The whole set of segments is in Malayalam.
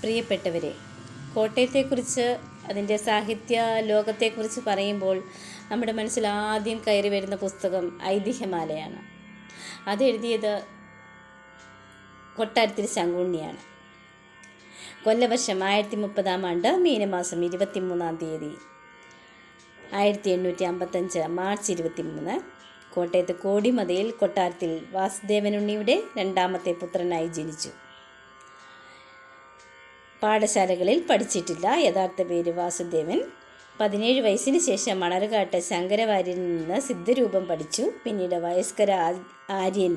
പ്രിയപ്പെട്ടവരെ കോട്ടയത്തെക്കുറിച്ച് അതിന്റെ സാഹിത്യ ലോകത്തെക്കുറിച്ച് പറയുമ്പോൾ നമ്മുടെ മനസ്സിൽ ആദ്യം കയറി വരുന്ന പുസ്തകം ഐതിഹ്യമാലയാണ്. അതെഴുതിയത് കൊട്ടാരത്തിൽ ശങ്കുണ്ണിയാണ്. കൊല്ലവർഷം ആയിരത്തി മുപ്പതാം ആണ്ട് മീനമാസം ഇരുപത്തി മൂന്നാം തീയതി ആയിരത്തി എണ്ണൂറ്റി അമ്പത്തഞ്ച് മാർച്ച് ഇരുപത്തി മൂന്ന് കോട്ടയത്ത് കോടിമതയിൽ കൊട്ടാരത്തിൽ വാസുദേവനുണ്ണിയുടെ രണ്ടാമത്തെ പുത്രനായി ജനിച്ചു. പാഠശാലകളിൽ പഠിച്ചിട്ടില്ല. യഥാർത്ഥ പേര് വാസുദേവൻ. പതിനേഴ് വയസ്സിന് ശേഷം മണർകാട്ട് ശങ്കരവാര്യരിൽ നിന്ന് സിദ്ധരൂപം പഠിച്ചു. പിന്നീട് വയസ്കര ആര്യൻ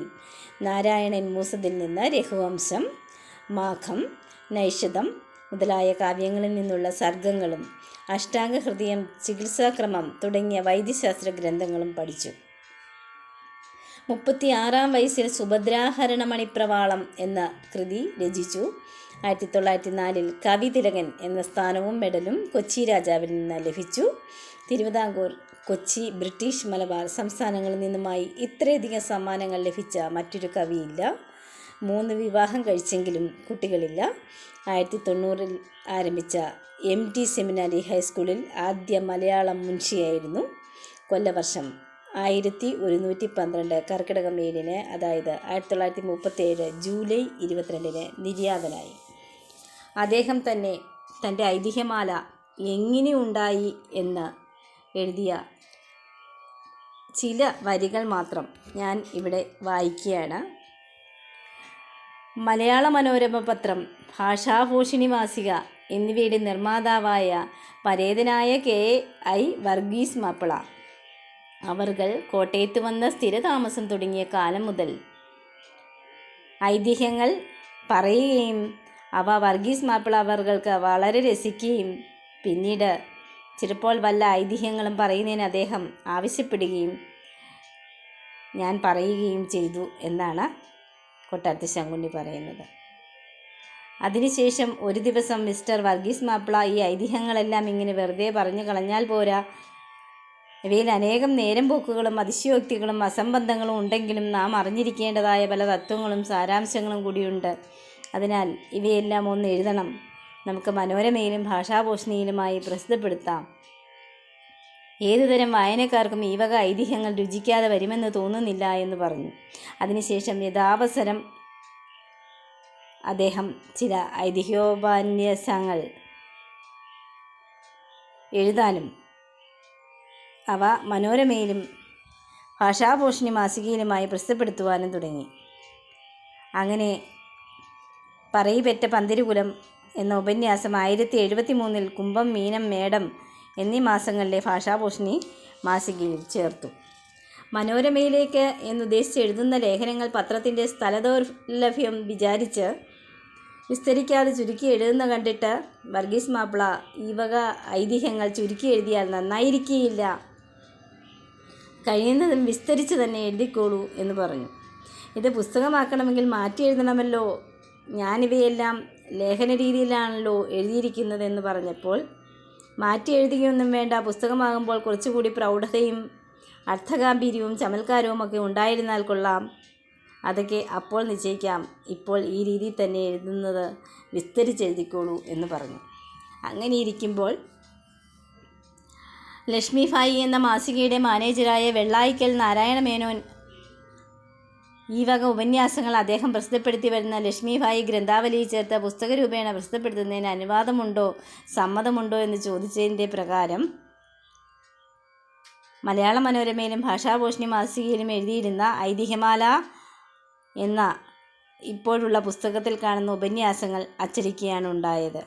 നാരായണൻ മൂസതിൽ നിന്ന് രഘുവംശം മാഘം നൈഷതം മുതലായ കാവ്യങ്ങളിൽ നിന്നുള്ള സർഗങ്ങളും അഷ്ടാംഗ ഹൃദയം ചികിത്സാക്രമം തുടങ്ങിയ വൈദ്യശാസ്ത്ര ഗ്രന്ഥങ്ങളും പഠിച്ചു. മുപ്പത്തിയാറാം വയസ്സിൽ സുഭദ്രാഹരണമണിപ്രവാളം എന്ന കൃതി രചിച്ചു. ആയിരത്തി തൊള്ളായിരത്തി നാലിൽ കവിതിലകൻ എന്ന സ്ഥാനവും മെഡലും കൊച്ചി രാജാവിൽ നിന്ന് ലഭിച്ചു. തിരുവിതാംകൂർ കൊച്ചി ബ്രിട്ടീഷ് മലബാർ സംസ്ഥാനങ്ങളിൽ നിന്നുമായി ഇത്രയധികം സമ്മാനങ്ങൾ ലഭിച്ച മറ്റൊരു കവിയില്ല. മൂന്ന് വിവാഹം കഴിച്ചെങ്കിലും കുട്ടികളില്ല. ആയിരത്തി തൊണ്ണൂറിൽ ആരംഭിച്ച എം ടി സെമിനാരി ഹൈസ്കൂളിൽ ആദ്യ മലയാളം മുൻഷിയായിരുന്നു. കൊല്ലവർഷം ആയിരത്തി ഒരുന്നൂറ്റി പന്ത്രണ്ട് കർക്കിടകം ഏഴിന് അതായത് ആയിരത്തി തൊള്ളായിരത്തി മുപ്പത്തേഴ് ജൂലൈ ഇരുപത്തിരണ്ടിന് നിര്യാതനായി. അദ്ദേഹം തന്നെ തന്റെ ഐതിഹ്യമാല എങ്ങനെ ഉണ്ടായി എന്ന് എഴുതിയ ചില വരികൾ മാത്രം ഞാൻ ഇവിടെ വായിക്കുകയാണ്. മലയാള മനോരമ പത്രം ഭാഷാഭൂഷണി മാസിക എന്നിവയുടെ നിർമ്മാതാവായ പരേതനായ കെ. ഐ. വർഗീസ് മാപ്പിള. അവർകൾ കോട്ടയത്ത് വന്ന സ്ഥിരതാമസം തുടങ്ങിയ കാലം മുതൽ ഐതിഹ്യങ്ങൾ പറയുകയും അവ വർഗീസ് മാപ്പിള അവർക്ക് വളരെ രസിക്കുകയും പിന്നീട് ചിലപ്പോൾ വല്ല ഐതിഹ്യങ്ങളും പറയുന്നതിന് അദ്ദേഹം ആവശ്യപ്പെടുകയും ഞാൻ പറയുകയും ചെയ്തു എന്നാണ് കൊട്ടാരത്തി ശങ്കുണ്ണി പറയുന്നത്. അതിനുശേഷം ഒരു ദിവസം മിസ്റ്റർ വർഗീസ് മാപ്പിള ഈ ഐതിഹ്യങ്ങളെല്ലാം ഇങ്ങനെ വെറുതെ പറഞ്ഞു കളഞ്ഞാൽ പോരാ. ഇവയിൽ അനേകം നേരം പോക്കുകളും അതിശയോക്തികളും അസംബന്ധങ്ങളും ഉണ്ടെങ്കിലും നാം അറിഞ്ഞിരിക്കേണ്ടതായ പല തത്വങ്ങളും സാരാംശങ്ങളും കൂടിയുണ്ട്. അതിനാൽ ഇവയെല്ലാം ഒന്ന് എഴുതണം. നമുക്ക് മനോരമയിലും ഭാഷാഭൂഷണിയിലുമായി പ്രസിദ്ധപ്പെടുത്താം. ഏതുതരം വായനക്കാർക്കും ഈ വക ഐതിഹ്യങ്ങൾ രുചിക്കാതെ വരുമെന്ന് തോന്നുന്നില്ല എന്ന് പറഞ്ഞു. അതിനുശേഷം യഥാവസരം അദ്ദേഹം ചില ഐതിഹ്യോപന്യാസങ്ങൾ എഴുതാനും അവ മനോരമയിലും ഭാഷാഭൂഷണി മാസികയിലുമായി പ്രസിദ്ധപ്പെടുത്തുവാനും തുടങ്ങി. അങ്ങനെ പറയിപെറ്റ പന്തിരുകുലം എന്ന ഉപന്യാസം ആയിരത്തി എഴുപത്തി മൂന്നിൽ കുംഭം മീനം മേടം എന്നീ മാസങ്ങളിലെ ഭാഷാഭൂഷണി മാസികയിൽ ചേർത്തു. മനോരമയിലേക്ക് എന്നുദ്ദേശിച്ച് എഴുതുന്ന ലേഖനങ്ങൾ പത്രത്തിന്റെ സ്ഥലദൗർലഭ്യം വിചാരിച്ച് വിസ്തരിക്കാതെ ചുരുക്കി എഴുതുന്ന കണ്ടിട്ട് വർഗീസ് മാപ്പിള ഈ വക ഐതിഹ്യങ്ങൾ ചുരുക്കി എഴുതിയാൽ നന്നായിരിക്കുകയില്ല കഴിയുന്നതും വിസ്തരിച്ച് തന്നെ എഴുതിക്കോളൂ എന്ന് പറഞ്ഞു. ഇത് പുസ്തകമാക്കണമെങ്കിൽ മാറ്റി എഴുതണമല്ലോ ഞാനിവയെല്ലാം ലേഖന രീതിയിലാണല്ലോ എഴുതിയിരിക്കുന്നതെന്ന് പറഞ്ഞപ്പോൾ മാറ്റി എഴുതുകയൊന്നും വേണ്ട പുസ്തകമാകുമ്പോൾ കുറച്ചുകൂടി പ്രൗഢതയും അർത്ഥഗാംഭീര്യവും ചമൽക്കാരവും ഒക്കെ ഉണ്ടായിരുന്നാൽ കൊള്ളാം. അതൊക്കെ അപ്പോൾ നിശ്ചയിക്കാം. ഇപ്പോൾ ഈ രീതിയിൽ തന്നെ എഴുതുന്നത് വിസ്തരിച്ചെഴുതിക്കോളൂ എന്ന് പറഞ്ഞു. അങ്ങനെ ഇരിക്കുമ്പോൾ ലക്ഷ്മി ഭായി എന്ന മാസികയുടെ മാനേജരായ വെള്ളായിക്കൽ നാരായണ മേനോൻ ഈ വക ഉപന്യാസങ്ങൾ അദ്ദേഹം പ്രസിദ്ധപ്പെടുത്തി വരുന്ന ലക്ഷ്മിഭായി ഗ്രന്ഥാവലിയിൽ ചേർത്ത പുസ്തക രൂപേണ പ്രസിദ്ധപ്പെടുത്തുന്നതിന് അനുവാദമുണ്ടോ സമ്മതമുണ്ടോ എന്ന് ചോദിച്ചതിന്റെ പ്രകാരം മലയാള മനോരമയിലും ഭാഷാഭൂഷണി മാസികയിലും എഴുതിയിരുന്ന ഐതിഹ്യമാല എന്ന ഇപ്പോഴുള്ള പുസ്തകത്തിൽ കാണുന്ന ഉപന്യാസങ്ങൾ അച്ചടിക്കുകയാണ് ഉണ്ടായത്.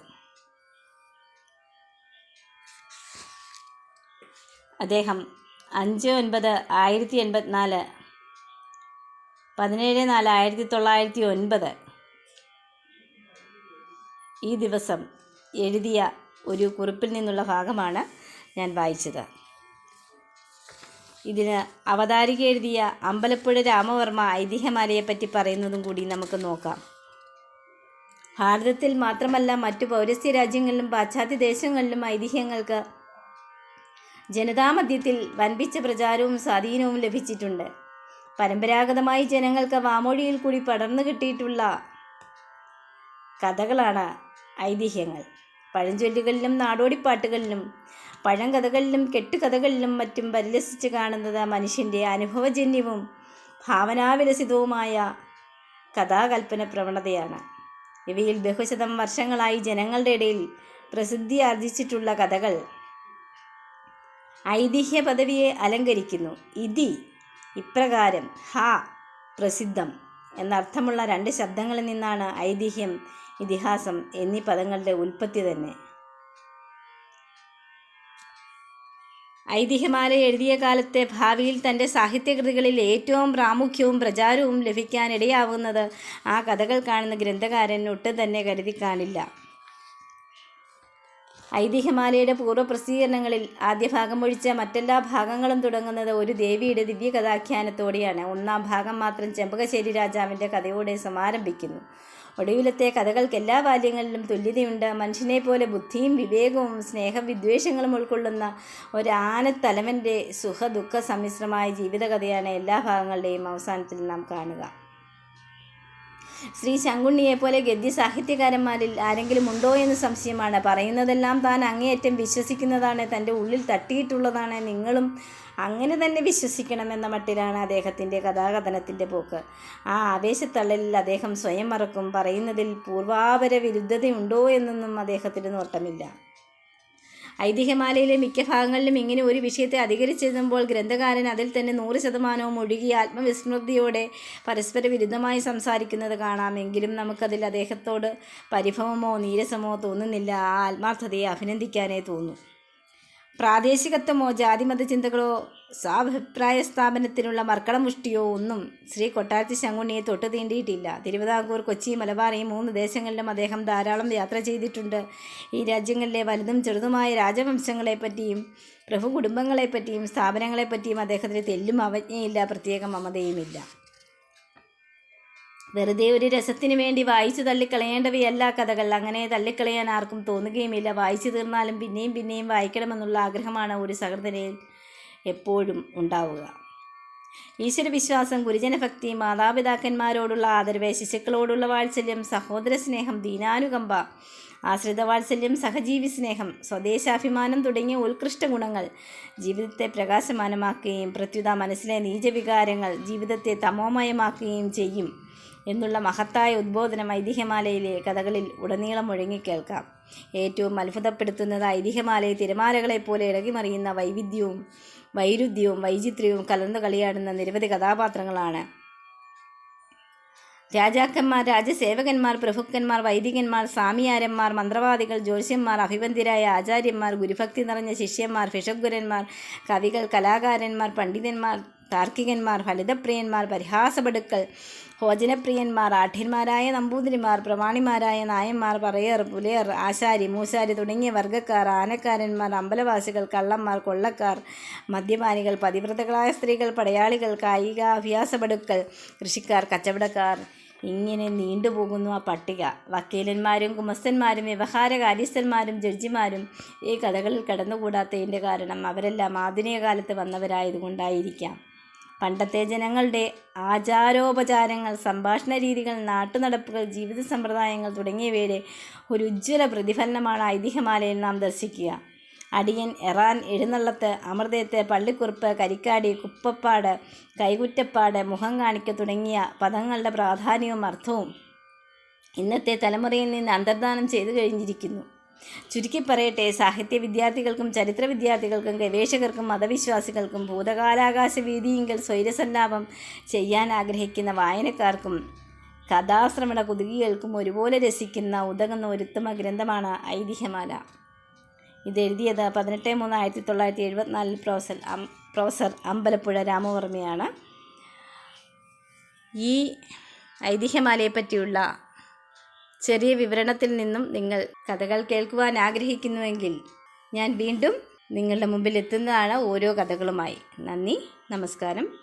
അദ്ദേഹം അഞ്ച് ഒൻപത് ആയിരത്തി എൺപത്തിനാല് പതിനേഴ് നാല് ആയിരത്തി തൊള്ളായിരത്തി ഒൻപത്. ഈ ദിവസം എഴുതിയ ഒരു കുറിപ്പിൽ നിന്നുള്ള ഭാഗമാണ് ഞാൻ വായിച്ചത്. ഇതിന് അവതാരിക എഴുതിയ അമ്പലപ്പുഴ രാമവർമ്മ ഐതിഹ്യമാലയെപ്പറ്റി പറയുന്നതും കൂടി നമുക്ക് നോക്കാം. ഭാരതത്തിൽ മാത്രമല്ല മറ്റു പൗരസ്ത്യ രാജ്യങ്ങളിലും പാശ്ചാത്യ ദേശങ്ങളിലും ഐതിഹ്യങ്ങൾക്ക് ജനതാമധ്യത്തിൽ വൻപിച്ച പ്രചാരവും സ്വാധീനവും ലഭിച്ചിട്ടുണ്ട്. പരമ്പരാഗതമായി ജനങ്ങൾക്ക് വാമൊഴിയിൽ കൂടി പടർന്നു കിട്ടിയിട്ടുള്ള കഥകളാണ് ഐതിഹ്യങ്ങൾ. പഴഞ്ചൊല്ലുകളിലും നാടോടിപ്പാട്ടുകളിലും പഴങ്കഥകളിലും കെട്ടുകഥകളിലും മറ്റും പരിലസിച്ച് കാണുന്നത് മനുഷ്യന്റെ അനുഭവജന്യവും ഭാവനാവിലസിതവുമായ കഥാകൽപ്പന പ്രവണതയാണ്. ഇവയിൽ ബഹുശതം വർഷങ്ങളായി ജനങ്ങളുടെ ഇടയിൽ പ്രസിദ്ധി ആർജിച്ചിട്ടുള്ള കഥകൾ ഐതിഹ്യ പദവിയെ അലങ്കരിക്കുന്നു. ഇതി ഇപ്രകാരം ഹ പ്രസിദ്ധം എന്നർത്ഥമുള്ള രണ്ട് ശബ്ദങ്ങളിൽ നിന്നാണ് ഐതിഹ്യം ഇതിഹാസം എന്നീ പദങ്ങളുടെ ഉൽപ്പത്തി തന്നെ. ഐതിഹ്യമാല എഴുതിയ കാലത്തെ ഭാവിയിൽ തന്റെ സാഹിത്യകൃതികളിൽ ഏറ്റവും പ്രാമുഖ്യവും പ്രചാരവും ലഭിക്കാനിടയാവുന്നത് ആ കഥകൾ കാണുന്ന ഗ്രന്ഥകാരൻ ഒട്ടും തന്നെ കരുതി കാണില്ല. ഐതിഹ്യമാലയുടെ പൂർവ പ്രസിദ്ധീകരണങ്ങളിൽ ആദ്യ ഭാഗം ഒഴിച്ച മറ്റെല്ലാ ഭാഗങ്ങളും തുടങ്ങുന്നത് ഒരു ദേവിയുടെ ദിവ്യ കഥാഖ്യാനത്തോടെയാണ്. ഒന്നാം ഭാഗം മാത്രം ചെമ്പകശ്ശേരി രാജാവിന്റെ കഥയോടെ സമാരംഭിക്കുന്നു. ഒടുവിലത്തെ കഥകൾക്ക് എല്ലാ ബാല്യങ്ങളിലും തുല്യതയുണ്ട്. മനുഷ്യനെ പോലെ ബുദ്ധിയും വിവേകവും സ്നേഹവിദ്വേഷങ്ങളും ഉൾക്കൊള്ളുന്ന ഒരു ആനത്തലവന്റെ സുഖദുഃഖ സമ്മിശ്രമായ ജീവിതകഥയാണ് എല്ലാ ഭാഗങ്ങളുടെയും അവസാനത്തിൽ നാം കാണുക. ശ്രീ ശങ്കുണ്ണിയെ പോലെ ഗദ്യ സാഹിത്യകാരന്മാരിൽ ആരെങ്കിലും ഉണ്ടോ എന്ന് സംശയമാണ്. പറയുന്നതെല്ലാം താൻ അങ്ങേയറ്റം വിശ്വസിക്കുന്നതാണ് തന്റെ ഉള്ളിൽ തട്ടിയിട്ടുള്ളതാണ്. നിങ്ങളും അങ്ങനെ തന്നെ വിശ്വസിക്കണമെന്ന മട്ടിലാണ് അദ്ദേഹത്തിന്റെ കഥാകഥനത്തിന്റെ പോക്ക്. ആ ആവേശത്തള്ളലിൽ അദ്ദേഹം സ്വയം മറക്കും. പറയുന്നതിൽ പൂർവാപര വിരുദ്ധതയുണ്ടോ എന്നൊന്നും അദ്ദേഹത്തിന് നോട്ടമില്ല. ഐതിഹ്യമാലയിലെ മിക്ക ഭാഗങ്ങളിലും ഇങ്ങനെ ഒരു വിഷയത്തെ അധികരിച്ചെഴുതുമ്പോൾ ഗ്രന്ഥകാരൻ അതിൽ തന്നെ നൂറ് ശതമാനവും ഒഴുകി ആത്മവിസ്മൃതിയോടെ പരസ്പര വിരുദ്ധമായി സംസാരിക്കുന്നത് കാണാം എങ്കിലും നമുക്കതിൽ അദ്ദേഹത്തോട് പരിഭവമോ നീരസമോ തോന്നുന്നില്ല. ആ ആത്മാർത്ഥതയെ അഭിനന്ദിക്കാനേ തോന്നൂ പ്രാദേശികത്വമോ ജാതിമത ചിന്തകളോ സ്വാഭിപ്രായ സ്ഥാപനത്തിനുള്ള മർക്കടമുഷ്ടിയോ ഒന്നും ശ്രീ കൊട്ടാരത്തി ശങ്കുണ്ണിയെ തൊട്ട് തീണ്ടിയിട്ടില്ല. തിരുവിതാംകൂർ കൊച്ചി മലബാർ ഈ മൂന്ന് ദേശങ്ങളിലും അദ്ദേഹം ധാരാളം യാത്ര ചെയ്തിട്ടുണ്ട്. ഈ രാജ്യങ്ങളിലെ വലുതും ചെറുതുമായ രാജവംശങ്ങളെപ്പറ്റിയും പ്രഭു കുടുംബങ്ങളെപ്പറ്റിയും സ്ഥാപനങ്ങളെപ്പറ്റിയും അദ്ദേഹത്തിന് തെല്ലും അവജ്ഞയില്ല പ്രത്യേക മമതയുമില്ല. വെറുതെ ഒരു രസത്തിന് വേണ്ടി വായിച്ചു തള്ളിക്കളയേണ്ടവയല്ല കഥകൾ. അങ്ങനെ തള്ളിക്കളയാൻ ആർക്കും തോന്നുകയുമില്ല. വായിച്ചു തീർന്നാലും പിന്നെയും പിന്നെയും വായിക്കണമെന്നുള്ള ആഗ്രഹമാണ് ഒരു സഹൃദനയിൽ എപ്പോഴും ഉണ്ടാവുക. ഈശ്വരവിശ്വാസം ഗുരുജനഭക്തി മാതാപിതാക്കന്മാരോടുള്ള ആദരവ് ശിശുക്കളോടുള്ള വാത്സല്യം സഹോദര സ്നേഹം ദീനാനുകമ്പ ആശ്രിത വാത്സല്യം സഹജീവി സ്നേഹം സ്വദേശാഭിമാനം തുടങ്ങിയ ഉത്കൃഷ്ട ഗുണങ്ങൾ ജീവിതത്തെ പ്രകാശമാനമാക്കുകയും പ്രത്യുത മനസ്സിലെ നീചവികാരങ്ങൾ ജീവിതത്തെ തമോമയമാക്കുകയും ചെയ്യും. എന്നുള്ള മഹത്തായ ഉദ്ബോധനം ഐതിഹ്യമാലയിലെ കഥകളിൽ ഉടനീളം മുഴങ്ങിക്കേൾക്കാം. ഏറ്റവും അത്ഭുതപ്പെടുത്തുന്നത് ഐതിഹ്യമാലയെ തിരമാലകളെപ്പോലെ ഇളകിമറിയുന്ന വൈവിധ്യവും വൈരുദ്ധ്യവും വൈചിത്ര്യവും കലർന്നു കളിയാടുന്ന നിരവധി കഥാപാത്രങ്ങളാണ്. രാജാക്കന്മാർ രാജസേവകന്മാർ പ്രഭുക്കന്മാർ വൈദികന്മാർ സ്വാമിയാരന്മാർ മന്ത്രവാദികൾ ജ്യോത്സ്യന്മാർ അഭിബന്ധിരായ ആചാര്യന്മാർ ഗുരുഭക്തി നിറഞ്ഞ ശിഷ്യന്മാർ ഭിഷഗ്വരന്മാർ കവികൾ കലാകാരന്മാർ പണ്ഡിതന്മാർ താർക്കികന്മാർ ഫലിതപ്രിയന്മാർ പരിഹാസപടുക്കൾ ഭോജനപ്രിയന്മാർ ആഠ്യന്മാരായ നമ്പൂതിരിമാർ പ്രമാണിമാരായ നായന്മാർ പറയർ പുലയർ ആശാരി മൂശാരി തുടങ്ങിയ വർഗക്കാർ ആനക്കാരന്മാർ അമ്പലവാസികൾ കള്ളന്മാർ കൊള്ളക്കാർ മദ്യപാനികൾ പതിവ്രതകളായ സ്ത്രീകൾ പടയാളികൾ കായിക അഭ്യാസപടുക്കൾ കൃഷിക്കാർ കച്ചവടക്കാർ. ഇങ്ങനെ നീണ്ടുപോകുന്നു ആ പട്ടിക. വക്കീലന്മാരും കുമസ്തന്മാരും വ്യവഹാര കാര്യസ്ഥന്മാരും ജഡ്ജിമാരും ഈ കഥകളിൽ കടന്നുകൂടാത്തതിന്റെ കാരണം അവരെല്ലാം ആധുനിക കാലത്ത് വന്നവരായതുകൊണ്ടായിരിക്കാം. പണ്ടത്തെ ജനങ്ങളുടെ ആചാരോപചാരങ്ങൾ സംഭാഷണ രീതികൾ നാട്ടുനടപ്പുകൾ ജീവിത സമ്പ്രദായങ്ങൾ തുടങ്ങിയവയുടെ ഒരു ഉജ്ജ്വല പ്രതിഫലനമാണ് ഐതിഹ്യമാലയിൽ നാം ദർശിക്കുക. അടിയൻ എറാൻ എഴുന്നള്ളത്ത് അമൃതയത്ത് പള്ളിക്കുറുപ്പ് കരിക്കാടി കുപ്പപ്പാട് കൈകുറ്റപ്പാട് മുഖം കാണിക്ക തുടങ്ങിയ പദങ്ങളുടെ പ്രാധാന്യവും അർത്ഥവും ഇന്നത്തെ തലമുറയിൽ നിന്ന് അന്തർദാനം ചെയ്തു കഴിഞ്ഞിരിക്കുന്നു. ചുരുക്കി പറയട്ടെ സാഹിത്യ വിദ്യാർത്ഥികൾക്കും ചരിത്ര വിദ്യാർത്ഥികൾക്കും ഗവേഷകർക്കും മതവിശ്വാസികൾക്കും ഭൂതകാലാകാശ വീതിയെങ്കിൽ സ്വൈരസന്നാപം ചെയ്യാൻ ആഗ്രഹിക്കുന്ന വായനക്കാർക്കും കഥാശ്രമണ കുതുകികൾക്കും ഒരുപോലെ രസിക്കുന്ന ഉതകുന്ന ഒരു ഉത്തമ ഗ്രന്ഥമാണ് ഐതിഹ്യമാല. ഇത് എഴുതിയത് പതിനെട്ട് മൂന്ന് ആയിരത്തി തൊള്ളായിരത്തി എഴുപത്തിനാലിൽ പ്രൊഫസർ പ്രൊഫസർ അമ്പലപ്പുഴ രാമവർമ്മയാണ്. ഈ ഐതിഹ്യമാലയെ പറ്റിയുള്ള ചെറിയ വിവരണത്തിൽ നിന്നും നിങ്ങൾ കഥകൾ കേൾക്കുവാൻ ആഗ്രഹിക്കുന്നുവെങ്കിൽ ഞാൻ വീണ്ടും നിങ്ങളുടെ മുമ്പിൽ എത്തുന്നതാണ് ഓരോ കഥകളുമായി. നന്ദി നമസ്കാരം.